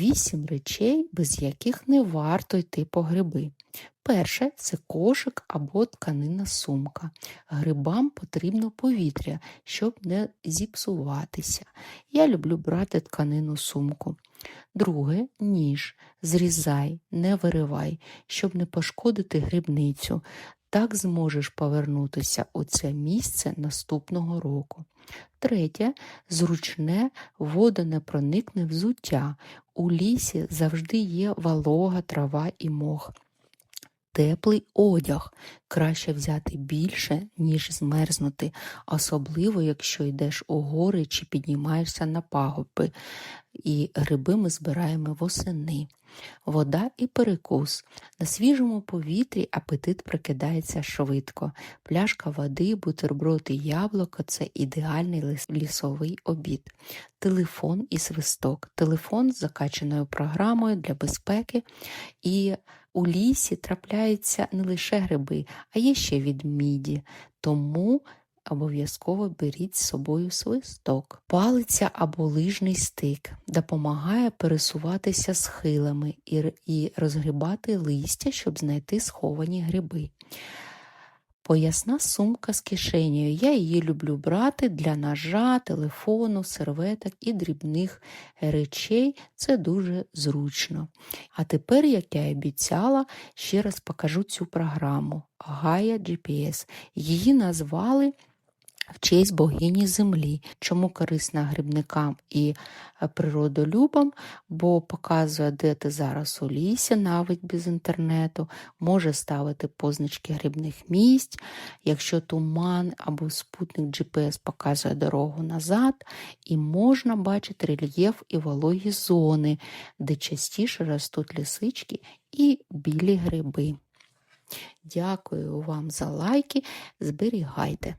Вісім речей, без яких не варто йти по гриби. Перше це кошик або тканина сумка. Грибам потрібно повітря, щоб не зіпсуватися. Я люблю брати тканину сумку. Друге ніж. Зрізай, не виривай, щоб не пошкодити грибницю. Так зможеш повернутися у це місце наступного року. Третє зручне водонепроникне взуття. У лісі завжди є волога, трава і мох. Теплий одяг краще взяти більше, ніж змерзнути, особливо якщо йдеш у гори чи піднімаєшся на пагорби, і гриби ми збираємо восени. Вода і перекус. На свіжому повітрі апетит прикидається швидко. Пляшка води, бутерброд і яблуко це ідеальний лісовий обід. Телефон і свисток. Телефон з закачаною програмою для безпеки. І у лісі трапляються не лише гриби, а є ще відміді. Тому обов'язково беріть з собою свисток. Палиця або лижний стик допомагає пересуватися схилами і, розгрібати листя, щоб знайти сховані гриби. Поясна сумка з кишенею. Я її люблю брати для ножа, телефону, серветок і дрібних речей. Це дуже зручно. А тепер, як я і обіцяла, ще раз покажу цю програму Гая GPS. Її назвали в честь богині землі. Чому корисна грибникам і е, природолюбам, бо показує, де ти зараз у лісі, навіть без інтернету, може ставити позначки грибних місць. Якщо туман або спутник GPS показує дорогу назад, і можна бачити рельєф і вологі зони, де частіше ростуть лисички і білі гриби. Дякую вам за лайки. Зберігайте.